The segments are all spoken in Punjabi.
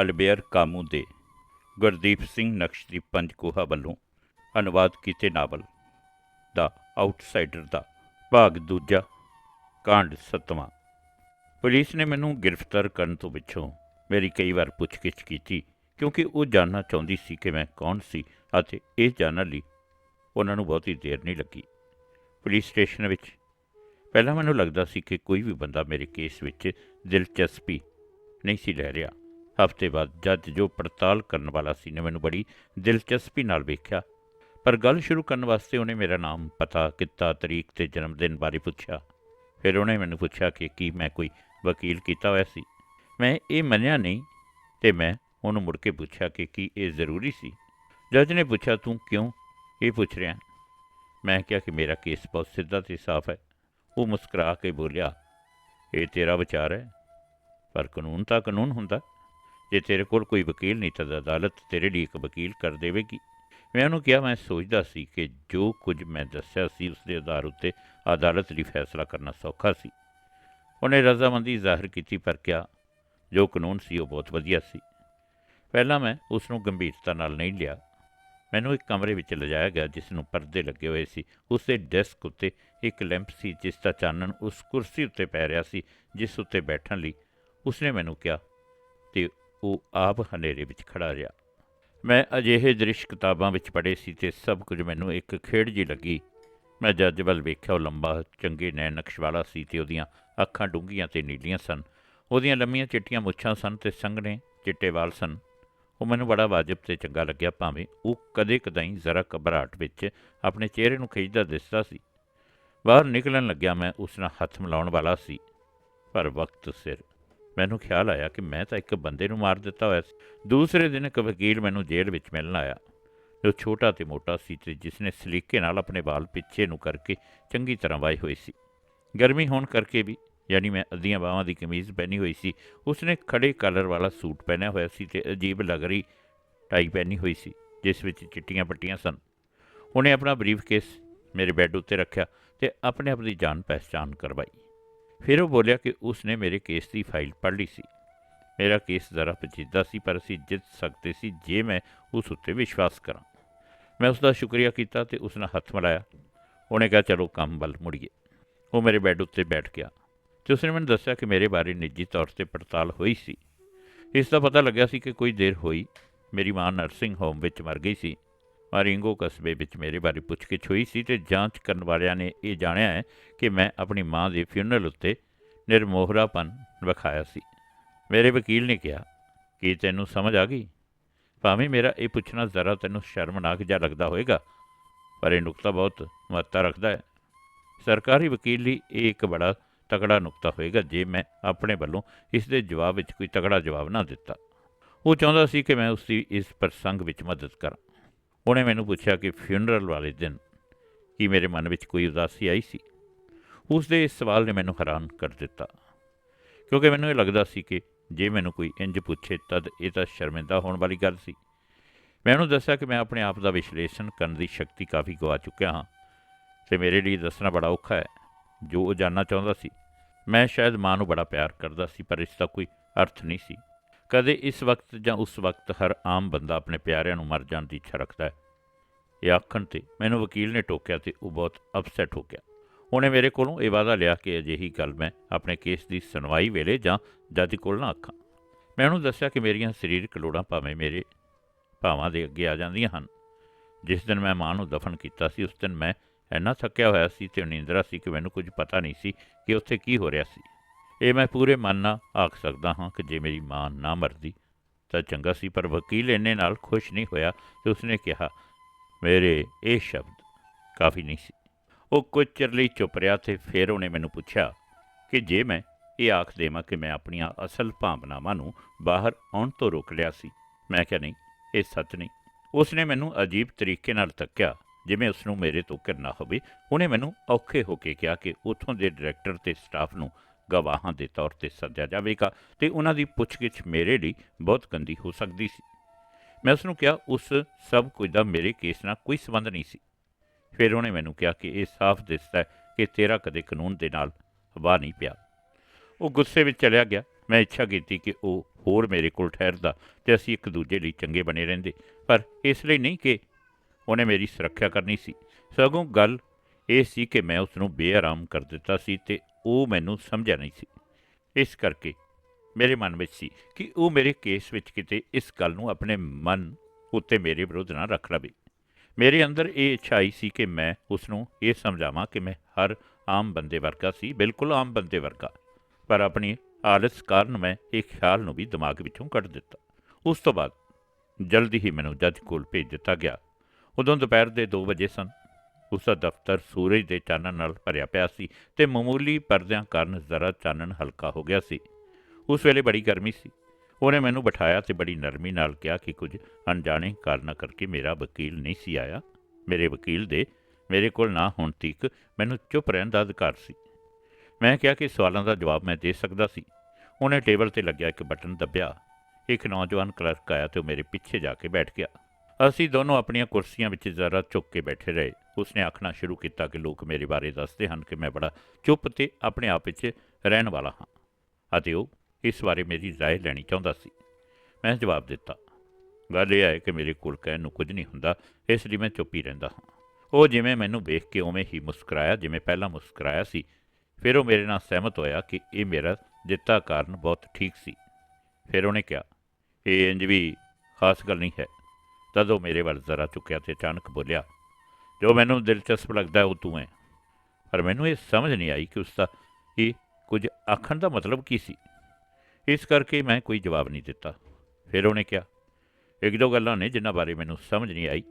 ਅਲਬੇਅਰ ਕਾਮੂ ਦੇ ਗੁਰਦੀਪ ਸਿੰਘ ਨਕਸ਼ਦੀਪ ਪੰਜਕੋਹਾ ਵੱਲੋਂ ਅਨੁਵਾਦ ਕੀਤੇ ਨਾਵਲ ਦਾ ਆਊਟਸਾਈਡਰ ਦਾ ਭਾਗ ਦੂਜਾ, ਕਾਂਡ ਸੱਤਵਾਂ। ਪੁਲਿਸ ਨੇ ਮੈਨੂੰ ਗ੍ਰਿਫਤਾਰ ਕਰਨ ਤੋਂ ਪਿੱਛੋਂ ਮੇਰੀ ਕਈ ਵਾਰ ਪੁੱਛਗਿੱਛ ਕੀਤੀ, ਕਿਉਂਕਿ ਉਹ ਜਾਣਨਾ ਚਾਹੁੰਦੀ ਸੀ ਕਿ ਮੈਂ ਕੌਣ ਸੀ ਅਤੇ ਇਹ ਜਾਣਨ ਲਈ ਉਹਨਾਂ ਨੂੰ ਬਹੁਤੀ ਦੇਰ ਨਹੀਂ ਲੱਗੀ। ਪੁਲਿਸ ਸਟੇਸ਼ਨ ਵਿੱਚ ਪਹਿਲਾਂ ਮੈਨੂੰ ਲੱਗਦਾ ਸੀ ਕਿ ਕੋਈ ਵੀ ਬੰਦਾ ਮੇਰੇ ਕੇਸ ਵਿੱਚ ਦਿਲਚਸਪੀ ਨਹੀਂ ਸੀ ਲੈ ਰਿਹਾ। ਹਫ਼ਤੇ ਬਾਅਦ ਜੱਜ ਜੋ ਪੜਤਾਲ ਕਰਨ ਵਾਲਾ ਸੀ ਨੇ ਮੈਨੂੰ ਬੜੀ ਦਿਲਚਸਪੀ ਨਾਲ ਵੇਖਿਆ। ਪਰ ਗੱਲ ਸ਼ੁਰੂ ਕਰਨ ਵਾਸਤੇ ਉਹਨੇ ਮੇਰਾ ਨਾਮ, ਪਤਾ, ਕਿੱਤਾ, ਤਰੀਕ ਤੇ ਜਨਮ ਦਿਨ ਬਾਰੇ ਪੁੱਛਿਆ। ਫਿਰ ਉਹਨੇ ਮੈਨੂੰ ਪੁੱਛਿਆ ਕਿ ਕੀ ਮੈਂ ਕੋਈ ਵਕੀਲ ਕੀਤਾ ਹੋਇਆ ਸੀ। ਮੈਂ ਇਹ ਮੰਨਿਆ ਨਹੀਂ ਤੇ ਮੈਂ ਉਹਨੂੰ ਮੁੜ ਕੇ ਪੁੱਛਿਆ ਕਿ ਕੀ ਇਹ ਜ਼ਰੂਰੀ ਸੀ। ਜੱਜ ਨੇ ਪੁੱਛਿਆ, ਤੂੰ ਕਿਉਂ ਇਹ ਪੁੱਛ ਰਿਹਾ? ਮੈਂ ਕਿਹਾ ਕਿ ਮੇਰਾ ਕੇਸ ਬਹੁਤ ਸਿੱਧਾ ਤੇ ਸਾਫ਼ ਹੈ। ਉਹ ਮੁਸਕਰਾ ਕੇ ਬੋਲਿਆ, ਇਹ ਤੇਰਾ ਵਿਚਾਰ ਹੈ, ਪਰ ਕਾਨੂੰਨ ਤਾਂ ਕਾਨੂੰਨ ਹੁੰਦਾ। ਜੇ ਤੇਰੇ ਕੋਲ ਕੋਈ ਵਕੀਲ ਨਹੀਂ ਤਾਂ ਅਦਾਲਤ ਤੇਰੇ ਲਈ ਇੱਕ ਵਕੀਲ ਕਰ ਦੇਵੇਗੀ। ਮੈਂ ਉਹਨੂੰ ਕਿਹਾ, ਮੈਂ ਸੋਚਦਾ ਸੀ ਕਿ ਜੋ ਕੁਝ ਮੈਂ ਦੱਸਿਆ ਸੀ ਉਸ ਦੇ ਆਧਾਰ ਉੱਤੇ ਅਦਾਲਤ ਲਈ ਫੈਸਲਾ ਕਰਨਾ ਸੌਖਾ ਸੀ। ਉਹਨੇ ਰਜ਼ਾਮੰਦੀ ਜ਼ਾਹਿਰ ਕੀਤੀ, ਪਰ ਕਿਹਾ, ਜੋ ਕਾਨੂੰਨ ਸੀ ਉਹ ਬਹੁਤ ਵਧੀਆ ਸੀ। ਪਹਿਲਾਂ ਮੈਂ ਉਸ ਨੂੰ ਗੰਭੀਰਤਾ ਨਾਲ ਨਹੀਂ ਲਿਆ। ਮੈਨੂੰ ਇੱਕ ਕਮਰੇ ਵਿੱਚ ਲਿਜਾਇਆ ਗਿਆ ਜਿਸ ਨੂੰ ਪਰਦੇ ਲੱਗੇ ਹੋਏ ਸੀ। ਉਸ ਦੇ ਡੈਸਕ ਉੱਤੇ ਇੱਕ ਲੈਂਪ ਸੀ, ਜਿਸ ਦਾ ਚਾਨਣ ਉਸ ਕੁਰਸੀ ਉੱਤੇ ਪੈ ਰਿਹਾ ਸੀ, ਜਿਸ ਉੱਤੇ ਬੈਠਣ ਲਈ ਉਸਨੇ ਮੈਨੂੰ ਕਿਹਾ, ਤੇ ਉਹ ਆਪ ਹਨੇਰੇ ਵਿੱਚ ਖੜਾ ਰਿਹਾ। ਮੈਂ ਅਜਿਹੇ ਦ੍ਰਿਸ਼ ਕਿਤਾਬਾਂ ਵਿੱਚ ਪੜ੍ਹੇ ਸੀ ਤੇ ਸਭ ਕੁਝ ਮੈਨੂੰ ਇੱਕ ਖੇਡ ਜੀ ਲੱਗੀ। ਮੈਂ ਜੱਜ ਵੱਲ ਵੇਖਿਆ, ਉਹ ਲੰਬਾ, ਚੰਗੇ ਨੈਣ ਨਕਸ਼ ਵਾਲਾ ਸੀ ਤੇ ਉਹਦੀਆਂ ਅੱਖਾਂ ਡੂੰਘੀਆਂ ਤੇ ਨੀਲੀਆਂ ਸਨ। ਉਹਦੀਆਂ ਲੰਮੀਆਂ ਚਿੱਟੀਆਂ ਮੁੱਛਾਂ ਸਨ ਤੇ ਸੰਘਣੇ ਚਿੱਟੇ ਵਾਲ ਸਨ। ਉਹ ਮੈਨੂੰ ਬੜਾ ਵਾਜਬ ਤੇ ਚੰਗਾ ਲੱਗਿਆ, ਭਾਵੇਂ ਉਹ ਕਦੇ ਕਦਾਈ ਜ਼ਰਾ ਘਬਰਾਹਟ ਵਿੱਚ ਆਪਣੇ ਚਿਹਰੇ ਨੂੰ ਖਿੱਚਦਾ ਦਿਸਦਾ ਸੀ। ਬਾਹਰ ਨਿਕਲਣ ਲੱਗਿਆ, ਮੈਂ ਉਸ ਨਾਲ ਹੱਥ ਮਿਲਾਉਣ ਵਾਲਾ ਸੀ। ਪਰ ਵਕਤ ਸਿਰ ਮੈਨੂੰ ਖਿਆਲ ਆਇਆ ਕਿ ਮੈਂ ਤਾਂ ਇੱਕ ਬੰਦੇ ਨੂੰ ਮਾਰ ਦਿੱਤਾ ਹੋਇਆ ਸੀ। ਦੂਸਰੇ ਦਿਨ ਇੱਕ ਵਕੀਲ ਮੈਨੂੰ ਜੇਲ੍ਹ ਵਿੱਚ ਮਿਲਣ ਆਇਆ। ਜੋ ਛੋਟਾ ਤੇ ਮੋਟਾ ਸੀ ਤੇ ਜਿਸ ਨੇ ਸਲੀਕੇ ਨਾਲ ਆਪਣੇ ਵਾਲ ਪਿੱਛੇ ਨੂੰ ਕਰਕੇ ਚੰਗੀ ਤਰ੍ਹਾਂ ਵਾਏ ਹੋਏ ਸੀ। ਗਰਮੀ ਹੋਣ ਕਰਕੇ ਵੀ, ਯਾਨੀ ਮੈਂ ਅੱਧੀਆਂ ਬਾਹਾਂ ਦੀ ਕਮੀਜ਼ ਪਹਿਨੀ ਹੋਈ ਸੀ, ਉਸਨੇ ਖੜੇ ਕਲਰ ਵਾਲਾ ਸੂਟ ਪਹਿਨਿਆ ਹੋਇਆ ਸੀ ਤੇ ਅਜੀਬ ਲਗਰੀ ਟਾਈ ਪਹਿਨੀ ਹੋਈ ਸੀ, ਜਿਸ ਵਿੱਚ ਚਿੱਟੀਆਂ ਪੱਟੀਆਂ ਸਨ। ਉਹਨੇ ਆਪਣਾ ਬਰੀਫ ਕੇਸ ਮੇਰੇ ਬੈੱਡ ਉੱਤੇ ਰੱਖਿਆ ਤੇ ਆਪਣੇ ਆਪ ਦੀ ਜਾਣ ਪਹਿਚਾਣ ਕਰਵਾਈ। ਫਿਰ ਉਹ ਬੋਲਿਆ ਕਿ ਉਸ ਨੇ ਮੇਰੇ ਕੇਸ ਦੀ ਫਾਈਲ ਪੜ੍ਹ ਲਈ ਸੀ। ਮੇਰਾ ਕੇਸ ਜ਼ਰਾ ਪੇਚੀਦਾ ਸੀ, ਪਰ ਅਸੀਂ ਜਿੱਤ ਸਕਦੇ ਸੀ ਜੇ ਮੈਂ ਉਸ ਉੱਤੇ ਵਿਸ਼ਵਾਸ ਕਰਾਂ। ਮੈਂ ਉਸ ਦਾ ਸ਼ੁਕਰੀਆ ਕੀਤਾ ਤੇ ਉਸ ਨਾਲ ਹੱਥ ਮਿਲਾਇਆ। ਉਹਨੇ ਕਿਹਾ, ਚਲੋ, ਕੰਮ ਵੱਲ ਮੁੜੀਏ। ਉਹ ਮੇਰੇ ਬੈੱਡ ਉੱਤੇ ਬੈਠ ਗਿਆ ਤੇ ਉਸਨੇ ਮੈਨੂੰ ਦੱਸਿਆ ਕਿ ਮੇਰੇ ਬਾਰੇ ਨਿੱਜੀ ਤੌਰ ਤੇ ਪੜਤਾਲ ਹੋਈ ਸੀ। ਇਸ ਦਾ ਪਤਾ ਲੱਗਿਆ ਸੀ ਕਿ ਕੋਈ ਦੇਰ ਹੋਈ, ਮੇਰੀ ਮਾਂ ਨਰਸਿੰਗ ਹੋਮ ਵਿੱਚ ਮਰ ਗਈ ਸੀ। ਮਾਰਿੰਗੋ ਕਸਬੇ ਵਿੱਚ ਮੇਰੇ ਬਾਰੇ ਪੁੱਛਗਿੱਛ ਹੋਈ ਸੀ ਤੇ ਜਾਂਚ ਕਰਨ ਵਾਲਿਆਂ ਨੇ ਇਹ ਜਾਣਿਆ ਹੈ ਕਿ ਮੈਂ ਆਪਣੀ ਮਾਂ ਦੇ ਫਿਊਨਰਲ ਉੱਤੇ ਨਿਰਮੋਹਰਾਪਨ ਵਿਖਾਇਆ ਸੀ। ਮੇਰੇ ਵਕੀਲ ਨੇ ਕਿਹਾ, ਕਿ ਤੈਨੂੰ ਸਮਝ ਆ ਗਈ? ਭਾਵੇਂ ਮੇਰਾ ਇਹ ਪੁੱਛਣਾ ਜ਼ਰਾ ਤੈਨੂੰ ਸ਼ਰਮਨਾਕ ਜਿਹਾ ਲੱਗਦਾ ਹੋਵੇਗਾ ਪਰ ਇਹ ਨੁਕਤਾ ਬਹੁਤ ਮਹੱਤਤਾ ਰੱਖਦਾ ਹੈ। ਸਰਕਾਰੀ ਵਕੀਲ ਲਈ ਇਹ ਇੱਕ ਬੜਾ ਤਕੜਾ ਨੁਕਤਾ ਹੋਏਗਾ ਜੇ ਮੈਂ ਆਪਣੇ ਵੱਲੋਂ ਇਸ ਦੇ ਜਵਾਬ ਵਿੱਚ ਕੋਈ ਤਕੜਾ ਜਵਾਬ ਨਾ ਦਿੱਤਾ। ਉਹ ਚਾਹੁੰਦਾ ਸੀ ਕਿ ਮੈਂ ਉਸ ਦੀ ਇਸ ਪ੍ਰਸੰਗ ਵਿੱਚ ਮਦਦ ਕਰਾਂ। ਉਹਨੇ ਮੈਨੂੰ ਪੁੱਛਿਆ ਕਿ ਫਿਊਨਰਲ ਵਾਲੇ ਦਿਨ ਕੀ ਮੇਰੇ ਮਨ ਵਿੱਚ ਕੋਈ ਉਦਾਸੀ ਆਈ ਸੀ? ਉਸ ਦੇ ਇਸ ਸਵਾਲ ਨੇ ਮੈਨੂੰ ਹੈਰਾਨ ਕਰ ਦਿੱਤਾ। ਕਿਉਂਕਿ ਮੈਨੂੰ ਇਹ ਲੱਗਦਾ ਸੀ ਕਿ ਜੇ ਮੈਨੂੰ ਕੋਈ ਇੰਜ ਪੁੱਛੇ ਤਦ ਇਹ ਤਾਂ ਸ਼ਰਮਿੰਦਾ ਹੋਣ ਵਾਲੀ ਗੱਲ ਸੀ। ਮੈਂ ਉਹਨੂੰ ਦੱਸਿਆ ਕਿ ਮੈਂ ਆਪਣੇ ਆਪ ਦਾ ਵਿਸ਼ਲੇਸ਼ਣ ਕਰਨ ਦੀ ਸ਼ਕਤੀ ਕਾਫੀ ਗਵਾ ਚੁੱਕਿਆ ਹਾਂ ਤੇ ਮੇਰੇ ਲਈ ਦੱਸਣਾ ਬੜਾ ਔਖਾ ਹੈ, ਜੋ ਉਹ ਜਾਣਨਾ ਚਾਹੁੰਦਾ ਸੀ। ਮੈਂ ਸ਼ਾਇਦ ਮਾਂ ਨੂੰ ਬੜਾ ਪਿਆਰ ਕਰਦਾ ਸੀ, ਪਰ ਇਸ ਦਾ ਕੋਈ ਅਰਥ ਨਹੀਂ ਸੀ। ਕਦੇ ਇਸ ਵਕਤ ਜਾਂ ਉਸ ਵਕਤ ਹਰ ਆਮ ਬੰਦਾ ਆਪਣੇ ਪਿਆਰਿਆਂ ਨੂੰ ਮਰ ਜਾਣ ਦੀ ਇੱਛਾ ਰੱਖਦਾ ਹੈ? ਇਹ ਆਖਣ ਤੇ ਮੈਨੂੰ ਵਕੀਲ ਨੇ ਟੋਕਿਆ ਤੇ ਉਹ ਬਹੁਤ ਅਪਸੈਟ ਹੋ ਗਿਆ। ਉਹਨੇ ਮੇਰੇ ਕੋਲੋਂ ਇਹ ਵਾਅਦਾ ਲਿਆ ਕਿ ਅਜਿਹੀ ਗੱਲ ਮੈਂ ਆਪਣੇ ਕੇਸ ਦੀ ਸੁਣਵਾਈ ਵੇਲੇ ਜਾਂ ਜੱਜ ਕੋਲ ਨਾ ਆਖਾਂ। ਮੈਂ ਉਹਨੂੰ ਦੱਸਿਆ ਕਿ ਮੇਰੀਆਂ ਸਰੀਰਕ ਲੋੜਾਂ ਭਾਵੇਂ ਮੇਰੇ ਭਾਵਾਂ ਦੇ ਅੱਗੇ ਆ ਜਾਂਦੀਆਂ ਹਨ। ਜਿਸ ਦਿਨ ਮੈਂ ਮਾਂ ਨੂੰ ਦਫਨ ਕੀਤਾ ਸੀ, ਉਸ ਦਿਨ ਮੈਂ ਇੰਨਾ ਥੱਕਿਆ ਹੋਇਆ ਸੀ ਤੇ ਨੀਂਦਰਾ ਸੀ ਕਿ ਮੈਨੂੰ ਕੁਝ ਪਤਾ ਨਹੀਂ ਸੀ ਕਿ ਉੱਥੇ ਕੀ ਹੋ ਰਿਹਾ ਸੀ। ਇਹ ਮੈਂ ਪੂਰੇ ਮਨ ਨਾਲ ਆਖ ਸਕਦਾ ਹਾਂ ਕਿ ਜੇ ਮੇਰੀ ਮਾਂ ਨਾ ਮਰਦੀ, ਤਾਂ ਚੰਗਾ ਸੀ, ਪਰ ਵਕੀਲ ਇੰਨੇ ਨਾਲ ਖੁਸ਼ ਨਹੀਂ ਹੋਇਆ ਤੇ ਉਸਨੇ ਕਿਹਾ, ਮੇਰੇ ਇਹ ਸ਼ਬਦ ਕਾਫੀ ਨਹੀਂ ਸੀ। ਉਹ ਕੁਝ ਚਿਰ ਲਈ ਚੁੱਪ ਰਿਹਾ ਤੇ ਫਿਰ ਉਹਨੇ ਮੈਨੂੰ ਪੁੱਛਿਆ ਕਿ ਜੇ ਮੈਂ ਇਹ ਆਖ ਦੇਵਾਂ ਕਿ ਮੈਂ ਆਪਣੀਆਂ ਅਸਲ ਭਾਵਨਾਵਾਂ ਨੂੰ ਬਾਹਰ ਆਉਣ ਤੋਂ ਰੋਕ ਲਿਆ ਸੀ, ਮੈਂ ਕਿਹਾ, ਨਹੀਂ, ਇਹ ਸੱਚ ਨਹੀਂ। ਉਸਨੇ ਮੈਨੂੰ ਅਜੀਬ ਤਰੀਕੇ ਨਾਲ ਤੱਕਿਆ ਜਿਵੇਂ ਉਸ ਨੂੰ ਮੇਰੇ ਤੋਂ ਕਰਨਾ ਹੋਵੇ। ਉਹਨੇ ਮੈਨੂੰ ਔਖੇ ਹੋ ਕੇ ਕਿਹਾ ਕਿ ਉੱਥੋਂ ਦੇ ਡਾਇਰੈਕਟਰ ਤੇ ਸਟਾਫ ਨੂੰ ਗਵਾਹਾਂ ਦੇ ਤੌਰ ਤੇ ਸੱਦਿਆ ਜਾਵੇਗਾ ਤੇ ਉਹਨਾਂ ਦੀ ਪੁੱਛਗਿੱਛ ਮੇਰੇ ਲਈ ਬਹੁਤ ਗੰਦੀ ਹੋ ਸਕਦੀ ਸੀ। ਮੈਂ ਉਸ ਨੂੰ ਕਿਹਾ, ਉਸ ਸਭ ਕੁਝ ਦਾ ਮੇਰੇ ਕੇਸ ਨਾਲ ਕੋਈ ਸੰਬੰਧ ਨਹੀਂ ਸੀ। ਫਿਰ ਉਹਨੇ ਮੈਨੂੰ ਕਿਹਾ ਕਿ ਇਹ ਸਾਫ਼ ਦਿਸਦਾ ਕਿ ਤੇਰਾ ਕਦੇ ਕਾਨੂੰਨ ਦੇ ਨਾਲ ਵਾਹ ਨਹੀਂ ਪਿਆ। ਉਹ ਗੁੱਸੇ ਵਿੱਚ ਚਲਿਆ ਗਿਆ। ਮੈਂ ਇੱਛਾ ਕੀਤੀ ਕਿ ਉਹ ਹੋਰ ਮੇਰੇ ਕੋਲ ਠਹਿਰਦਾ ਤੇ ਅਸੀਂ ਇੱਕ ਦੂਜੇ ਲਈ ਚੰਗੇ ਬਣੇ ਰਹਿੰਦੇ। ਪਰ ਇਸ ਲਈ ਨਹੀਂ ਕਿ ਉਹਨੇ ਮੇਰੀ ਸੁਰੱਖਿਆ ਕਰਨੀ ਸੀ। ਸਗੋਂ ਗੱਲ ਇਹ ਸੀ ਕਿ ਮੈਂ ਉਸ ਨੂੰ ਬੇਆਰਾਮ ਕਰ ਦਿੱਤਾ ਸੀ ਤੇ ਉਹ ਮੈਨੂੰ ਸਮਝਿਆ ਨਹੀਂ ਸੀ। ਇਸ ਕਰਕੇ ਮੇਰੇ ਮਨ ਵਿੱਚ ਸੀ ਕਿ ਉਹ ਮੇਰੇ ਕੇਸ ਵਿੱਚ ਕਿਤੇ ਇਸ ਗੱਲ ਨੂੰ ਆਪਣੇ ਮਨ ਉੱਤੇ ਮੇਰੇ ਵਿਰੁੱਧ ਨਾ ਰੱਖ ਲਵੇ। ਮੇਰੇ ਅੰਦਰ ਇਹ ਇੱਛਾ ਆਈ ਸੀ ਕਿ ਮੈਂ ਉਸ ਨੂੰ ਇਹ ਸਮਝਾਵਾਂ ਕਿ ਮੈਂ ਹਰ ਆਮ ਬੰਦੇ ਵਰਗਾ ਸੀ, ਬਿਲਕੁਲ ਆਮ ਬੰਦੇ ਵਰਗਾ। ਪਰ ਆਪਣੀ ਆਲਸ ਕਾਰਨ ਮੈਂ ਇਹ ਖਿਆਲ ਨੂੰ ਵੀ ਦਿਮਾਗ ਵਿੱਚੋਂ ਕੱਢ ਦਿੱਤਾ। ਉਸ ਤੋਂ ਬਾਅਦ ਜਲਦੀ ਹੀ ਮੈਨੂੰ ਜੱਜ ਕੋਲ ਭੇਜ ਦਿੱਤਾ ਗਿਆ। ਉਦੋਂ ਦੁਪਹਿਰ ਦੇ 2 ਵਜੇ ਸਨ। ਉਸ ਦਾ ਦਫ਼ਤਰ ਸੂਰਜ ਦੇ ਚਾਨਣ ਨਾਲ ਭਰਿਆ ਪਿਆ ਸੀ ਤੇ ਮਾਮੂਲੀ ਪਰਦਿਆਂ ਕਾਰਨ ਜ਼ਰਾ ਚਾਨਣ ਹਲਕਾ ਹੋ ਗਿਆ ਸੀ। ਉਸ ਵੇਲੇ ਬੜੀ ਗਰਮੀ ਸੀ। ਉਹਨੇ ਮੈਨੂੰ ਬਿਠਾਇਆ ਤੇ ਬੜੀ ਨਰਮੀ ਨਾਲ ਕਿਹਾ ਕਿ ਕੁਝ ਅਣਜਾਣੇ ਕਾਰਨਾਂ ਕਰਕੇ ਮੇਰਾ ਵਕੀਲ ਨਹੀਂ ਸੀ ਆਇਆ। ਮੇਰੇ ਵਕੀਲ ਦੇ ਮੇਰੇ ਕੋਲ ਨਾ ਹੋਣ ਤੀਕ ਮੈਨੂੰ ਚੁੱਪ ਰਹਿਣ ਦਾ ਅਧਿਕਾਰ ਸੀ। ਮੈਂ ਕਿਹਾ ਕਿ ਸਵਾਲਾਂ ਦਾ ਜਵਾਬ ਮੈਂ ਦੇ ਸਕਦਾ ਸੀ। ਉਹਨੇ ਟੇਬਲ ਤੇ ਲੱਗਿਆ ਇੱਕ ਬਟਨ ਦੱਬਿਆ। ਇੱਕ ਨੌਜਵਾਨ ਕਲਰਕ ਆਇਆ ਤੇ ਉਹ ਮੇਰੇ ਪਿੱਛੇ ਜਾ ਕੇ ਬੈਠ ਗਿਆ। ਅਸੀਂ ਦੋਨੋਂ ਆਪਣੀਆਂ ਕੁਰਸੀਆਂ ਵਿੱਚ ਜ਼ਰਾ ਝੁੱਕ ਕੇ ਬੈਠੇ ਰਹੇ ਉਸਨੇ ਆਖਣਾ ਸ਼ੁਰੂ ਕੀਤਾ ਕਿ ਲੋਕ ਮੇਰੇ ਬਾਰੇ ਦੱਸਦੇ ਹਨ ਕਿ ਮੈਂ ਬੜਾ ਚੁੱਪ ਤੇ ਆਪਣੇ ਆਪ ਵਿੱਚ ਰਹਿਣ ਵਾਲਾ ਹਾਂ ਅਤੇ ਉਹ ਇਸ ਬਾਰੇ ਮੇਰੀ رائے ਲੈਣੀ ਚਾਹੁੰਦਾ ਸੀ ਮੈਂ ਜਵਾਬ ਦਿੱਤਾ ਗੱਲ ਇਹ ਹੈ ਕਿ ਮੇਰੇ ਕੋਲ ਕਹਿਣ ਨੂੰ ਕੁਝ ਨਹੀਂ ਹੁੰਦਾ ਇਸ ਲਈ ਮੈਂ ਚੁੱਪ ਹੀ ਰਹਿੰਦਾ ਹਾਂ ਉਹ ਜਿਵੇਂ ਮੈਨੂੰ ਵੇਖ ਕੇ ਉਵੇਂ ਹੀ ਮੁਸਕਰਾਇਆ ਜਿਵੇਂ ਪਹਿਲਾਂ ਮੁਸਕਰਾਇਆ ਸੀ ਫਿਰ ਉਹ ਮੇਰੇ ਨਾਲ ਸਹਿਮਤ ਹੋਇਆ ਕਿ ਇਹ ਮੇਰਾ ਦਿੱਤਾ ਕਾਰਨ ਬਹੁਤ ਠੀਕ ਸੀ ਫਿਰ ਉਹਨੇ ਕਿਹਾ ਇਹ ਇੰਜ ਵੀ ਖਾਸ ਗੱਲ ਨਹੀਂ ਹੈ ਤਦ ਉਹ ਮੇਰੇ ਵੱਲ ਜ਼ਰਾ ਝੁਕਿਆ ਤੇ ਅਚਾਨਕ ਬੋਲਿਆ, ਜੋ ਮੈਨੂੰ ਦਿਲਚਸਪ ਲੱਗਦਾ ਉਹ ਤੂੰ ਹੈ ਪਰ ਮੈਨੂੰ ਇਹ ਸਮਝ ਨਹੀਂ ਆਈ ਕਿ ਉਸ ਦਾ ਇਹ ਕੁਝ ਆਖਣ ਦਾ ਮਤਲਬ ਕੀ ਸੀ। ਇਸ ਕਰਕੇ ਮੈਂ ਕੋਈ ਜਵਾਬ ਨਹੀਂ ਦਿੱਤਾ। ਫਿਰ ਉਹਨੇ ਕਿਹਾ, ਇੱਕ ਦੋ ਗੱਲਾਂ ਨੇ ਜਿਨ੍ਹਾਂ ਬਾਰੇ ਮੈਨੂੰ ਸਮਝ ਨਹੀਂ ਆਈ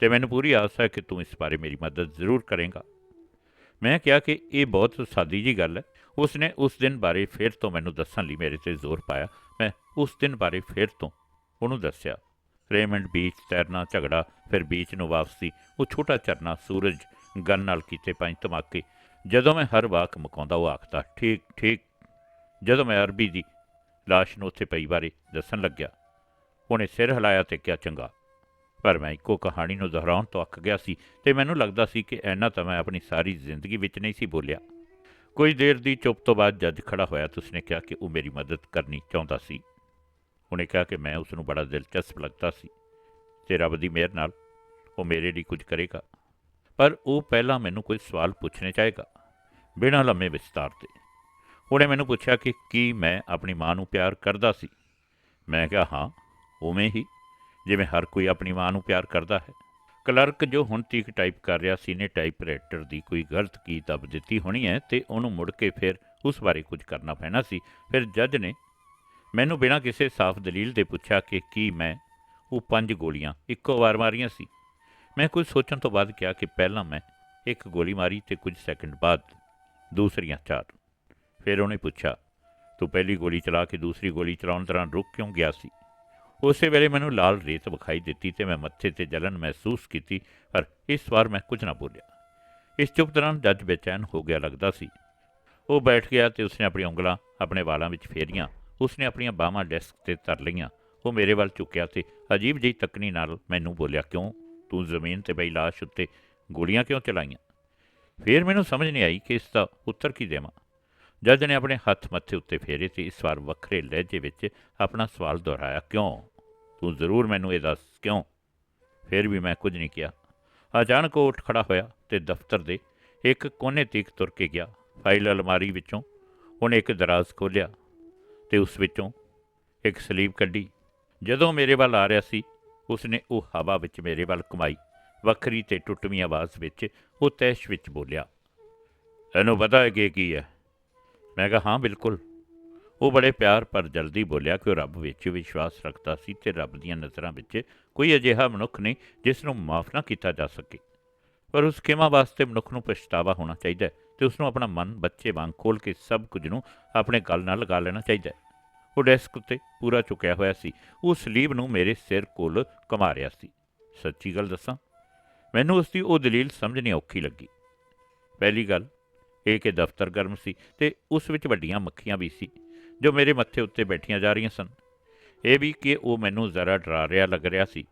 ਤੇ ਮੈਨੂੰ ਪੂਰੀ ਆਸ ਹੈ ਕਿ ਤੂੰ ਇਸ ਬਾਰੇ ਮੇਰੀ ਮਦਦ ਜ਼ਰੂਰ ਕਰੇਂਗਾ। ਮੈਂ ਕਿਹਾ ਕਿ ਇਹ ਬਹੁਤ ਸਾਦੀ ਜੀ ਗੱਲ ਹੈ। ਉਸਨੇ ਉਸ ਦਿਨ ਬਾਰੇ ਫਿਰ ਤੋਂ ਮੈਨੂੰ ਦੱਸਣ ਲਈ ਮੇਰੇ ਤੇ ਜ਼ੋਰ ਪਾਇਆ। ਮੈਂ ਉਸ ਦਿਨ ਬਾਰੇ ਫਿਰ ਤੋਂ ਉਹਨੂੰ ਦੱਸਿਆ। ਰੇਮੰਡ ਬੀਚ ਤੈਰਨਾ, ਝਗੜਾ, ਫਿਰ ਬੀਚ ਨੂੰ ਵਾਪਸੀ। ਉਹ ਛੋਟਾ ਝਰਨਾ ਸੂਰਜ ਗਨ ਨਾਲ ਕੀਤੇ ਪੰਜ ਧਮਾਕੇ। ਜਦੋਂ ਮੈਂ ਹਰ ਵਾਕ ਮੁਕਾਉਂਦਾ, ਉਹ ਆਖਦਾ, ਠੀਕ ਠੀਕ। ਜਦੋਂ ਮੈਂ ਅਰਬੀ ਦੀ ਲਾਸ਼ ਨੂੰ ਉੱਥੇ ਪਈ ਬਾਰੇ ਦੱਸਣ ਲੱਗਿਆ, ਉਹਨੇ ਸਿਰ ਹਿਲਾਇਆ ਤੇ ਕਿਹਾ, ਚੰਗਾ। ਪਰ ਮੈਂ ਇੱਕੋ ਕਹਾਣੀ ਨੂੰ ਦੁਹਰਾਉਣ ਤੋਂ ਅੱਕ ਗਿਆ ਸੀ ਤੇ ਮੈਨੂੰ ਲੱਗਦਾ ਸੀ ਕਿ ਐਨਾ ਤਾਂ ਮੈਂ ਆਪਣੀ ਸਾਰੀ ਜ਼ਿੰਦਗੀ ਵਿੱਚ ਨਹੀਂ ਸੀ ਬੋਲਿਆ। ਕੁਝ ਦੇਰ ਦੀ ਚੁੱਪ ਤੋਂ ਬਾਅਦ ਜੱਜ ਖੜਾ ਹੋਇਆ, ਤੇ ਉਸਨੇ ਕਿਹਾ ਕਿ ਉਹ ਮੇਰੀ ਮਦਦ ਕਰਨੀ ਚਾਹੁੰਦਾ ਸੀ। ਉਹਨੇ ਕਿਹਾ ਕਿ ਮੈਂ ਉਸ ਨੂੰ ਬੜਾ ਦਿਲਚਸਪ ਲੱਗਦਾ ਸੀ। ਤੇ ਰੱਬ ਦੀ ਮਿਹਰ ਨਾਲ ਉਹ ਮੇਰੇ ਲਈ ਕੁਝ ਕਰੇਗਾ। ਪਰ ਉਹ ਪਹਿਲਾਂ ਮੈਨੂੰ ਕੋਈ ਸਵਾਲ ਪੁੱਛਣੇ ਚਾਹੇਗਾ, ਬਿਨਾਂ ਲੰਮੇ ਵਿਸਤਾਰ ਦੇ। ਉਹਨੇ ਮੈਨੂੰ ਪੁੱਛਿਆ ਕਿ ਕੀ ਮੈਂ ਆਪਣੀ ਮਾਂ ਨੂੰ ਪਿਆਰ ਕਰਦਾ ਸੀ? ਮੈਂ ਕਿਹਾ, ਹਾਂ, ਉਵੇਂ ਹੀ, ਜਿਵੇਂ ਹਰ ਕੋਈ ਆਪਣੀ ਮਾਂ ਨੂੰ ਪਿਆਰ ਕਰਦਾ ਹੈ। ਕਲਰਕ ਜੋ ਹੁਣ ਤੀਕ ਟਾਈਪ ਕਰ ਰਿਹਾ ਸੀ ਨੇ ਟਾਈਪਰਾਈਟਰ ਦੀ ਕੋਈ ਗਲਤ ਕੀ ਦਬ ਦਿੱਤੀ ਹੋਣੀ ਹੈ? ਤੇ ਉਹਨੂੰ ਮੁੜ ਕੇ ਫਿਰ ਉਸ ਬਾਰੇ ਕੁਝ ਕਰਨਾ ਪੈਣਾ ਸੀ। ਫਿਰ ਜੱਜ ਨੇ ਮੈਨੂੰ ਬਿਨਾਂ ਕਿਸੇ ਸਾਫ਼ ਦਲੀਲ ਦੇ ਪੁੱਛਿਆ ਕਿ ਕੀ ਮੈਂ, ਉਹ ਪੰਜ ਗੋਲੀਆਂ ਇੱਕੋ ਵਾਰ ਮਾਰੀਆਂ ਸੀ। ਮੈਂ ਕੁਝ ਸੋਚਣ ਤੋਂ ਬਾਅਦ ਕਿਹਾ ਕਿ ਪਹਿਲਾਂ ਮੈਂ ਇੱਕ ਗੋਲੀ ਮਾਰੀ ਤੇ ਕੁਝ ਸੈਕਿੰਡ ਬਾਅਦ ਦੂਸਰੀਆਂ ਚਾਰ। ਫਿਰ ਉਹਨੇ ਪੁੱਛਿਆ, ਤੂੰ ਪਹਿਲੀ ਗੋਲੀ ਚਲਾ ਕੇ ਦੂਸਰੀ ਗੋਲੀ ਚਲਾਉਣ ਦੌਰਾਨ ਰੁਕ ਕਿਉਂ ਗਿਆ ਸੀ? ਉਸੇ ਵੇਲੇ ਮੈਨੂੰ ਲਾਲ ਰੇਤ ਵਿਖਾਈ ਦਿੱਤੀ ਤੇ ਮੈਂ ਮੱਥੇ ਤੇ ਜਲਨ ਮਹਿਸੂਸ ਕੀਤੀ, ਪਰ ਇਸ ਵਾਰ ਮੈਂ ਕੁਝ ਨਾ ਬੋਲਿਆ। ਇਸ ਚੁੱਪ ਦੌਰਾਨ ਜੱਜ ਬੇਚੈਨ ਹੋ ਗਿਆ ਲੱਗਦਾ ਸੀ। ਉਹ ਬੈਠ ਗਿਆ ਤੇ ਉਸਨੇ ਆਪਣੀ ਉਂਗਲਾਂ ਆਪਣੇ ਵਾਲਾਂ ਵਿੱਚ ਫੇਰੀਆਂ ਉਸਨੇ ਆਪਣੀਆਂ ਬਾਹਾਂ ਡੈਸਕ ਤੇ ਧਰ ਲਈਆਂ। ਉਹ ਮੇਰੇ ਵੱਲ ਝੁਕਿਆ ਤੇ ਅਜੀਬ ਜਿਹੀ ਤੱਕਣੀ ਨਾਲ ਮੈਨੂੰ ਬੋਲਿਆ, ਕਿਉਂ? ਤੂੰ ਜ਼ਮੀਨ ਤੇ ਪਈ ਲਾਸ਼ ਉੱਤੇ ਗੋਲੀਆਂ ਕਿਉਂ ਚਲਾਈਆਂ? ਫਿਰ ਮੈਨੂੰ ਸਮਝ ਨਹੀਂ ਆਈ ਕਿ ਇਸ ਦਾ ਉੱਤਰ ਕੀ ਦੇਵਾਂ। ਜੱਜ ਨੇ ਆਪਣੇ ਹੱਥ ਮੱਥੇ ਉੱਤੇ ਫੇਰੇ ਤੇ ਇਸ ਵਾਰ ਵੱਖਰੇ ਲਹਿਜੇ ਵਿੱਚ ਆਪਣਾ ਸਵਾਲ ਦੁਹਰਾਇਆ, ਕਿਉਂ? ਤੂੰ ਜ਼ਰੂਰ ਮੈਨੂੰ ਇਹ ਦੱਸ, ਕਿਉਂ? ਫਿਰ ਵੀ ਮੈਂ ਕੁਝ ਨਹੀਂ ਕਿਹਾ। ਅਚਾਨਕ ਉਹ ਉੱਠ ਖੜਾ ਹੋਇਆ ਤੇ ਦਫ਼ਤਰ ਦੇ ਇੱਕ ਕੋਨੇ ਤੀਕ ਤੁਰ ਕੇ ਗਿਆ। ਫਾਈਲ ਅਲਮਾਰੀ ਵਿੱਚੋਂ ਉਹਨੇ ਇੱਕ ਦਰਾਜ਼ ਖੋਲ੍ਹਿਆ। ਤੇ ਉਸ ਵਿੱਚੋਂ ਇੱਕ ਸਲੀਬ ਕੱਢੀ। ਜਦੋਂ ਮੇਰੇ ਵੱਲ ਆ ਰਿਹਾ ਸੀ, ਉਸਨੇ ਉਹ ਹਵਾ ਵਿੱਚ ਮੇਰੇ ਵੱਲ ਕਮਾਈ ਵੱਖਰੀ ਤੇ ਟੁੱਟਵੀਂ ਆਵਾਜ਼ ਵਿੱਚ ਉਹ ਤੈਸ਼ ਵਿੱਚ ਬੋਲਿਆ, ਇਹਨੂੰ ਪਤਾ ਹੈ ਕਿ ਕੀ ਹੈ? ਮੈਂ ਕਿਹਾ, ਹਾਂ, ਬਿਲਕੁਲ। ਉਹ ਬੜੇ ਪਿਆਰ ਪਰ ਜਲਦੀ ਬੋਲਿਆ ਕਿ ਉਹ ਰੱਬ ਵਿੱਚ ਵਿਸ਼ਵਾਸ ਰੱਖਦਾ ਸੀ ਤੇ ਰੱਬ ਦੀਆਂ ਨਜ਼ਰਾਂ ਵਿੱਚ ਕੋਈ ਅਜਿਹਾ ਮਨੁੱਖ ਨਹੀਂ ਜਿਸ ਨੂੰ ਮਾਫ ਨਾ ਕੀਤਾ ਜਾ ਸਕੇ। ਪਰ ਉਸ ਖੇਮਾ ਵਾਸਤੇ ਮਨੁੱਖ ਨੂੰ ਪਛਤਾਵਾ ਹੋਣਾ ਚਾਹੀਦਾ ਹੈ। ਤੇ ਉਸ ਨੂੰ ਆਪਣਾ ਮਨ ਬੱਚੇ ਵਾਂਗ ਖੋਲ ਕੇ ਸਭ ਕੁਝ ਨੂੰ ਆਪਣੇ ਗੱਲ ਨਾਲ ਲਗਾ ਲੈਣਾ ਚਾਹੀਦਾ ਹੈ। ਉਹ ਡੈਸਕ ਉੱਤੇ ਪੂਰਾ ਝੁਕਿਆ ਹੋਇਆ ਸੀ। ਉਹ ਸਲੀਬ ਨੂੰ ਮੇਰੇ ਸਿਰ ਕੋਲ ਘੁਮਾ ਰਿਹਾ ਸੀ। ਸੱਚੀ ਗੱਲ ਦੱਸਾਂ, ਮੈਨੂੰ ਉਸ ਦੀ ਉਹ ਦਲੀਲ ਸਮਝਣੀ ਔਖੀ ਲੱਗੀ। ਪਹਿਲੀ ਗੱਲ, ਇਹ ਕਿ ਦਫ਼ਤਰ ਗਰਮ ਸੀ ਤੇ ਉਸ ਵਿੱਚ ਵੱਡੀਆਂ ਮੱਖੀਆਂ ਵੀ ਸੀ, ਜੋ ਮੇਰੇ ਮੱਥੇ ਉੱਤੇ ਬੈਠੀਆਂ ਜਾ ਰਹੀਆਂ ਸਨ। ਇਹ ਵੀ ਕਿ ਉਹ ਮੈਨੂੰ ਜ਼ਰਾ ਡਰਾ ਰਿਹਾ ਲੱਗ ਰਿਹਾ ਸੀ।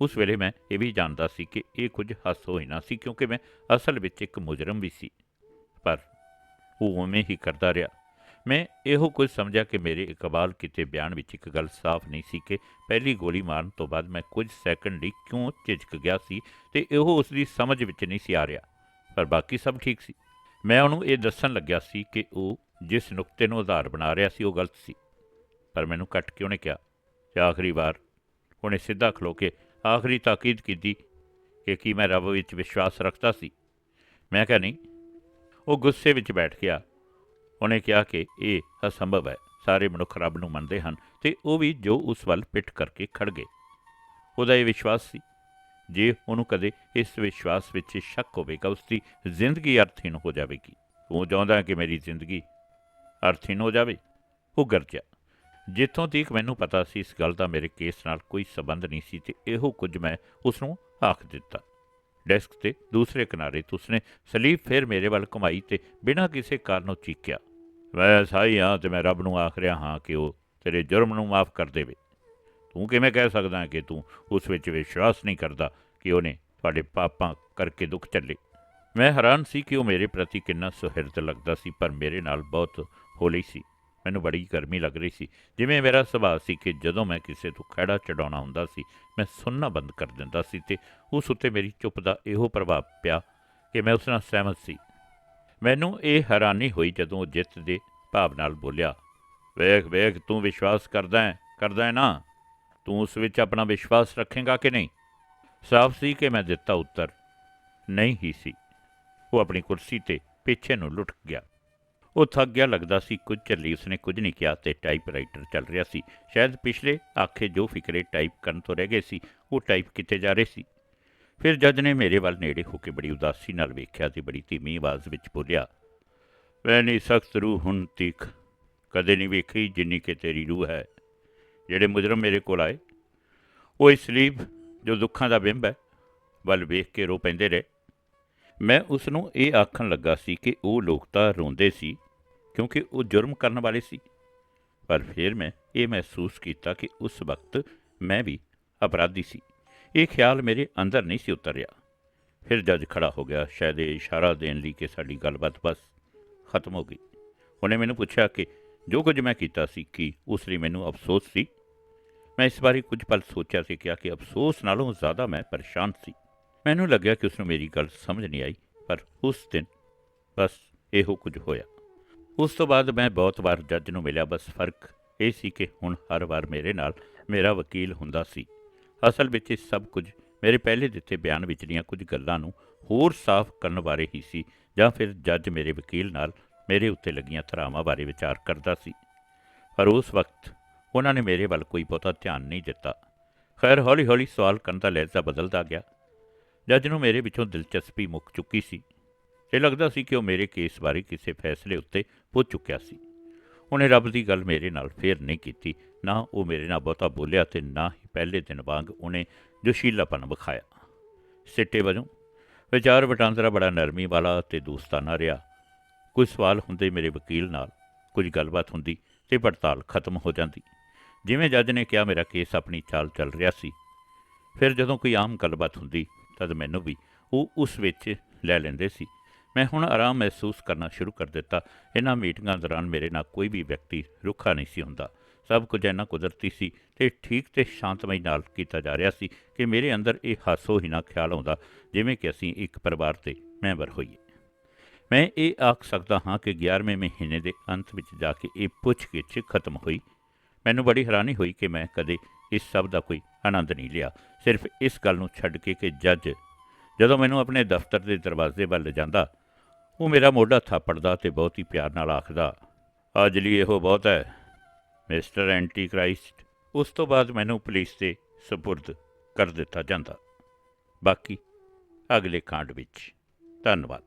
ਉਸ ਵੇਲੇ ਮੈਂ ਇਹ ਵੀ ਜਾਣਦਾ ਸੀ ਕਿ ਇਹ ਕੁਝ ਹੱਸ ਹੋਈ ਨਾ ਸੀ, ਕਿਉਂਕਿ ਮੈਂ ਅਸਲ ਵਿੱਚ ਇੱਕ ਮੁਜਰਮ ਵੀ ਸੀ। ਪਰ ਉਹ ਉਵੇਂ ਹੀ ਕਰਦਾ ਰਿਹਾ। ਮੈਂ ਇਹੋ ਕੁਝ ਸਮਝਿਆ ਕਿ ਮੇਰੇ ਇਕਬਾਲ ਕੀਤੇ ਬਿਆਨ ਵਿੱਚ ਇੱਕ ਗੱਲ ਸਾਫ਼ ਨਹੀਂ ਸੀ ਕਿ ਪਹਿਲੀ ਗੋਲੀ ਮਾਰਨ ਤੋਂ ਬਾਅਦ ਮੈਂ ਕੁਝ ਸੈਕਿੰਡ ਲਈ ਕਿਉਂ ਝਿਜਕ ਗਿਆ ਸੀ ਤੇ ਇਹੋ ਉਸ ਦੀ ਸਮਝ ਵਿੱਚ ਨਹੀਂ ਸੀ ਆ ਰਿਹਾ, ਪਰ ਬਾਕੀ ਸਭ ਠੀਕ ਸੀ। ਮੈਂ ਉਹਨੂੰ ਇਹ ਦੱਸਣ ਲੱਗਿਆ ਸੀ ਕਿ ਉਹ ਜਿਸ ਨੁਕਤੇ ਨੂੰ ਆਧਾਰ ਬਣਾ ਰਿਹਾ ਸੀ ਉਹ ਗਲਤ ਸੀ, ਪਰ ਮੈਨੂੰ ਕੱਟ ਕੇ ਉਹਨੇ ਕਿਹਾ? ਕਿ ਆਖਰੀ ਵਾਰ ਉਹਨੇ ਸਿੱਧਾ ਖਲੋ ਕੇ ਆਖਰੀ ਤਾਕੀਦ ਕੀਤੀ ਕਿ ਕੀ ਮੈਂ ਰੱਬ ਵਿੱਚ ਵਿਸ਼ਵਾਸ ਰੱਖਦਾ ਸੀ। ਮੈਂ ਕਿਹਾ, ਨਹੀਂ ਉਹ ਗੁੱਸੇ ਵਿੱਚ ਬੈਠ ਗਿਆ। ਉਹਨੇ ਕਿਹਾ ਕਿ ਇਹ ਅਸੰਭਵ ਹੈ, ਸਾਰੇ ਮਨੁੱਖ ਰੱਬ ਨੂੰ ਮੰਨਦੇ ਹਨ ਤੇ ਉਹ ਵੀ ਜੋ ਉਸ ਵੱਲ ਪਿੱਠ ਕਰਕੇ ਖੜ ਗਏ। ਉਹਦਾ ਇਹ ਵਿਸ਼ਵਾਸ ਸੀ, ਜੇ ਉਹਨੂੰ ਕਦੇ ਇਸ ਵਿਸ਼ਵਾਸ ਵਿੱਚ ਸ਼ੱਕ ਹੋਵੇਗਾ ਉਸ ਦੀ ਜ਼ਿੰਦਗੀ ਅਰਥਹੀਣ ਹੋ ਜਾਵੇਗੀ। ਉਹ ਚਾਹੁੰਦਾ ਕਿ ਮੇਰੀ ਜ਼ਿੰਦਗੀ ਅਰਥਹੀਣ ਹੋ ਜਾਵੇ। ਉਹ ਗਰਜਿਆ। ਜਿੱਥੋਂ ਤੀਕ ਮੈਨੂੰ ਪਤਾ ਸੀ, ਇਸ ਗੱਲ ਦਾ ਮੇਰੇ ਕੇਸ ਨਾਲ ਕੋਈ ਸਬੰਧ ਨਹੀਂ ਸੀ ਤੇ ਇਹੋ ਕੁਝ ਮੈਂ ਉਸ ਨੂੰ ਆਖ ਦਿੱਤਾ। ਡੈਸਕ ਤੇ ਦੂਸਰੇ ਕਿਨਾਰੇ ਤੋਂ ਉਸਨੇ ਸਲੀਪ ਫਿਰ ਮੇਰੇ ਵੱਲ ਘੁਮਾਈ ਤੇ ਬਿਨਾਂ ਕਿਸੇ ਕਾਰਨੋਂ ਚੀਕਿਆ ਮੈਂ ਸਾਈ ਹਾਂ ਤੇ ਮੈਂ ਰੱਬ ਨੂੰ ਆਖ ਰਿਹਾ ਹਾਂ ਕਿ ਉਹ ਤੇਰੇ ਜੁਰਮ ਨੂੰ ਮਾਫ ਕਰ ਦੇਵੇ। ਤੂੰ ਕਿਵੇਂ ਕਹਿ ਸਕਦਾ ਹੈ ਕਿ ਤੂੰ ਉਸ ਵਿੱਚ ਵਿਸ਼ਵਾਸ ਨਹੀਂ ਕਰਦਾ ਕਿ ਉਹਨੇ ਤੁਹਾਡੇ ਪਾਪਾਂ ਕਰਕੇ ਦੁੱਖ ਚੱਲੇ ਮੈਂ ਹੈਰਾਨ ਸੀ ਕਿ ਉਹ ਮੇਰੇ ਪ੍ਰਤੀ ਕਿੰਨਾ ਸੁਹਿਰਦ ਲੱਗਦਾ ਸੀ, ਪਰ ਮੇਰੇ ਨਾਲ ਬਹੁਤ ਹੌਲੀ ਸੀ। ਮੈਨੂੰ ਬੜੀ ਗਰਮੀ ਲੱਗ ਰਹੀ ਸੀ। ਜਿਵੇਂ ਮੇਰਾ ਸੁਭਾਅ ਸੀ ਕਿ ਜਦੋਂ ਮੈਂ ਕਿਸੇ ਤੋਂ ਖੜਾ ਚੜਾਉਣਾ ਹੁੰਦਾ ਸੀ, ਮੈਂ ਸੁਣਨਾ ਬੰਦ ਕਰ ਦਿੰਦਾ ਸੀ ਤੇ ਉਸ ਉੱਤੇ ਮੇਰੀ ਚੁੱਪ ਦਾ ਇਹੋ ਪ੍ਰਭਾਵ ਪਿਆ ਕਿ ਮੈਂ ਉਸ ਨਾਲ ਸਹਿਮਤ ਸੀ। ਮੈਨੂੰ ਇਹ ਹੈਰਾਨੀ ਹੋਈ ਜਦੋਂ ਉਹ ਜਿੱਤ ਦੇ ਭਾਵ ਨਾਲ ਬੋਲਿਆ, ਵੇਖ ਵੇਖ, ਤੂੰ ਵਿਸ਼ਵਾਸ ਕਰਦਾ ਹੈ ਕਰਦਾ ਹੈ ਨਾ? ਤੂੰ ਉਸ ਵਿੱਚ ਆਪਣਾ ਵਿਸ਼ਵਾਸ ਰੱਖੇਗਾ ਕਿ ਨਹੀਂ? ਸਾਫ਼ ਸੀ ਕਿ ਮੈਂ ਦਿੱਤਾ ਉੱਤਰ। ਨਹੀਂ ਹੀ ਸੀ। ਉਹ ਆਪਣੀ ਕੁਰਸੀ ਤੇ ਪਿੱਛੇ ਨੂੰ ਲੁੱਟ ਗਿਆ। ਉਹ ਥੱਕ ਗਿਆ, ਲੱਗਦਾ ਸੀ ਕੁਝ ਚੱਲੀ। ਉਸਨੇ ਕੁਝ ਨਹੀਂ ਕਿਹਾ ਤੇ ਟਾਈਪਰਾਈਟਰ ਚੱਲ ਰਿਹਾ ਸੀ। ਸ਼ਾਇਦ ਪਿਛਲੇ ਆਖੇ ਜੋ ਫਿਕਰੇ ਟਾਈਪ ਕਰਨ ਤੋਂ ਰਹਿ ਗਏ ਸੀ, ਉਹ ਟਾਈਪ ਕੀਤੇ ਜਾ ਰਹੇ ਸੀ? ਫਿਰ ਜੱਜ ਨੇ ਮੇਰੇ ਵੱਲ ਨੇੜੇ ਹੋ ਕੇ ਬੜੀ ਉਦਾਸੀ ਨਾਲ ਵੇਖਿਆ ਤੇ ਬੜੀ ਧੀਮੀ ਆਵਾਜ਼ ਵਿੱਚ ਬੋਲਿਆ ਮੈਂ ਨਹੀਂ ਸਖਤ ਰੂਹ ਹੁਣ ਤੀਖ, ਕਦੇ ਨਹੀਂ ਵੇਖੀ ਜਿੰਨੀ ਕਿ ਤੇਰੀ ਰੂਹ ਹੈ। ਜਿਹੜੇ ਮੁਜਰਮ ਮੇਰੇ ਕੋਲ ਆਏ, ਉਹ ਇਸ ਲਈ ਜੋ ਦੁੱਖਾਂ ਦਾ ਬਿੰਬ ਹੈ, ਵੱਲ ਵੇਖ ਕੇ ਰੋ ਪੈਂਦੇ ਰਹੇ। ਮੈਂ ਉਸ ਨੂੰ ਇਹ ਆਖਣ ਲੱਗਾ ਸੀ ਕਿ ਉਹ ਲੋਕ ਤਾਂ ਰੋਂਦੇ ਸੀ ਕਿਉਂਕਿ ਉਹ ਜੁਰਮ ਕਰਨ ਵਾਲੇ ਸੀ। ਪਰ ਫਿਰ ਮੈਂ ਇਹ ਮਹਿਸੂਸ ਕੀਤਾ ਕਿ ਉਸ ਵਕਤ ਮੈਂ ਵੀ ਅਪਰਾਧੀ ਸੀ। ਇਹ ਖਿਆਲ ਮੇਰੇ ਅੰਦਰ ਨਹੀਂ ਸੀ ਉਤਰਿਆ। ਫਿਰ ਜੱਜ ਖੜਾ ਹੋ ਗਿਆ। ਸ਼ਾਇਦ ਇਹ ਇਸ਼ਾਰਾ ਦੇਣ ਲਈ ਕਿ ਸਾਡੀ ਗੱਲਬਾਤ ਬਸ ਖਤਮ ਹੋ ਗਈ। ਉਹਨੇ ਮੈਨੂੰ ਪੁੱਛਿਆ ਕਿ ਜੋ ਕੁਝ ਮੈਂ ਕੀਤਾ ਸੀ, ਕੀ ਉਸ ਲਈ ਮੈਨੂੰ ਅਫਸੋਸ ਸੀ? ਮੈਂ ਇਸ ਬਾਰੇ ਕੁਝ ਪਲ ਸੋਚਿਆ ਤੇ ਕਿਹਾ ਕਿ ਅਫਸੋਸ ਨਾਲੋਂ ਜ਼ਿਆਦਾ ਮੈਂ ਪਰੇਸ਼ਾਨ ਸੀ। ਮੈਨੂੰ ਲੱਗਿਆ ਕਿ ਉਸ ਨੂੰ ਮੇਰੀ ਗੱਲ ਸਮਝ ਨਹੀਂ ਆਈ, ਪਰ ਉਸ ਦਿਨ ਬਸ ਇਹੋ ਕੁਝ ਹੋਇਆ। ਉਸ ਤੋਂ ਬਾਅਦ ਮੈਂ ਬਹੁਤ ਵਾਰ ਜੱਜ ਨੂੰ ਮਿਲਿਆ, ਬਸ ਫ਼ਰਕ ਇਹ ਸੀ ਕਿ ਹੁਣ ਹਰ ਵਾਰ ਮੇਰੇ ਨਾਲ ਮੇਰਾ ਵਕੀਲ ਹੁੰਦਾ ਸੀ। ਅਸਲ ਵਿੱਚ ਇਹ ਸਭ ਕੁਝ ਮੇਰੇ ਪਹਿਲੇ ਦਿੱਤੇ ਬਿਆਨ ਵਿਚਲੀਆਂ ਕੁਝ ਗੱਲਾਂ ਨੂੰ ਹੋਰ ਸਾਫ਼ ਕਰਨ ਬਾਰੇ ਹੀ ਸੀ, ਜਾਂ ਫਿਰ ਜੱਜ ਮੇਰੇ ਵਕੀਲ ਨਾਲ ਮੇਰੇ ਉੱਤੇ ਲੱਗੀਆਂ ਧਾਰਾਵਾਂ ਬਾਰੇ ਵਿਚਾਰ ਕਰਦਾ ਸੀ। ਪਰ ਉਸ ਵਕਤ ਉਹਨਾਂ ਨੇ ਮੇਰੇ ਵੱਲ ਕੋਈ ਬਹੁਤਾ ਧਿਆਨ ਨਹੀਂ ਦਿੱਤਾ। ਖੈਰ, ਹੌਲੀ-ਹੌਲੀ ਸਵਾਲ ਕਰਨ ਦਾ ਲਹਿਜ਼ਾ ਬਦਲਦਾ ਗਿਆ। ਜੱਜ ਨੂੰ ਮੇਰੇ ਵਿੱਚੋਂ ਦਿਲਚਸਪੀ ਮੁੱਕ ਚੁੱਕੀ ਸੀ। ਇਹ ਲੱਗਦਾ ਸੀ ਕਿ ਉਹ ਮੇਰੇ ਕੇਸ ਬਾਰੇ ਕਿਸੇ ਫੈਸਲੇ ਉੱਤੇ ਪੁੱਜ ਚੁੱਕਿਆ ਸੀ। ਉਹਨੇ ਰੱਬ ਦੀ ਗੱਲ ਮੇਰੇ ਨਾਲ ਫੇਰ ਨਹੀਂ ਕੀਤੀ, ਨਾ ਉਹ ਮੇਰੇ ਨਾਲ ਬਹੁਤਾ ਬੋਲਿਆ ਤੇ ਨਾ ਹੀ ਪਹਿਲੇ ਦਿਨ ਵਾਂਗ ਉਹਨੇ ਜੋਸ਼ੀਲਾਪਨ ਵਿਖਾਇਆ। ਸਿੱਟੇ ਵਜੋਂ, ਵਿਚਾਰ ਵਟਾਂਦਰਾ ਬੜਾ ਨਰਮੀ ਵਾਲਾ ਤੇ ਦੋਸਤਾਨਾ ਰਿਹਾ। ਕੋਈ ਸਵਾਲ ਹੁੰਦੇ ਮੇਰੇ ਵਕੀਲ ਨਾਲ, ਕੁਝ ਗੱਲਬਾਤ ਹੁੰਦੀ ਤੇ ਪੜਤਾਲ ਖਤਮ ਹੋ ਜਾਂਦੀ। ਜਿਵੇਂ ਜੱਜ ਨੇ ਕਿਹਾ ਮੇਰਾ ਕੇਸ ਆਪਣੀ ਚਾਲ ਚੱਲ ਰਿਹਾ ਸੀ। ਫਿਰ ਜਦੋਂ ਕੋਈ ਆਮ ਗੱਲਬਾਤ ਹੁੰਦੀ, ਤਦ ਮੈਨੂੰ ਵੀ ਉਹ ਉਸ ਵਿੱਚ ਲੈ ਲੈਂਦੇ ਸੀ। ਮੈਂ ਹੁਣ ਆਰਾਮ ਮਹਿਸੂਸ ਕਰਨਾ ਸ਼ੁਰੂ ਕਰ ਦਿੱਤਾ। ਇਹਨਾਂ ਮੀਟਿੰਗਾਂ ਦੌਰਾਨ ਮੇਰੇ ਨਾਲ ਕੋਈ ਵੀ ਵਿਅਕਤੀ ਰੁੱਖਾ ਨਹੀਂ ਸੀ ਹੁੰਦਾ। ਸਭ ਕੁਝ ਇੰਨਾ ਕੁਦਰਤੀ ਸੀ ਤੇ ਠੀਕ ਤੇ ਸ਼ਾਂਤਮਈ ਨਾਲ ਕੀਤਾ ਜਾ ਰਿਹਾ ਸੀ ਕਿ ਮੇਰੇ ਅੰਦਰ ਇਹ ਹਾਸੋ ਹੀ ਨਾ ਖਿਆਲ ਆਉਂਦਾ, ਜਿਵੇਂ ਕਿ ਅਸੀਂ ਇੱਕ ਪਰਿਵਾਰ ਦੇ ਮੈਂਬਰ ਹੋਈਏ। ਮੈਂ ਇਹ ਆਖ ਸਕਦਾ ਹਾਂ ਕਿ 11ਵੇਂ ਮਹੀਨੇ ਦੇ ਅੰਤ ਵਿੱਚ ਜਾ ਕੇ ਇਹ ਪੁੱਛਗਿੱਛ ਖਤਮ ਹੋਈ। ਮੈਨੂੰ ਬੜੀ ਹੈਰਾਨੀ ਹੋਈ ਕਿ ਮੈਂ ਕਦੇ ਇਸ ਸਭ ਦਾ ਕੋਈ ਆਨੰਦ ਨਹੀਂ ਲਿਆ। ਸਿਰਫ ਇਸ ਗੱਲ ਨੂੰ ਛੱਡ ਕੇ ਕਿ ਜੱਜ ਜਦੋਂ ਮੈਨੂੰ ਆਪਣੇ ਦਫ਼ਤਰ ਦੇ ਦਰਵਾਜ਼ੇ ਵੱਲ ਲਿਜਾਂਦਾ ਉਹ ਮੇਰਾ ਮੋਢਾ ਥਾਪੜਦਾ ਤੇ ਬਹੁਤ ਹੀ ਪਿਆਰ ਨਾਲ ਆਖਦਾ, ਅੱਜ ਲਈ ਇਹੋ ਬਹੁਤ ਹੈ, ਮਿਸਟਰ ਐਂਟੀ ਕ੍ਰਾਈਸਟ ਉਸ ਤੋਂ ਬਾਅਦ ਮੈਨੂੰ ਪੁਲਿਸ ਦੇ ਸਪੁਰਦ ਕਰ ਦਿੱਤਾ ਜਾਂਦਾ। ਬਾਕੀ ਅਗਲੇ ਕਾਂਡ ਵਿੱਚ। ਧੰਨਵਾਦ।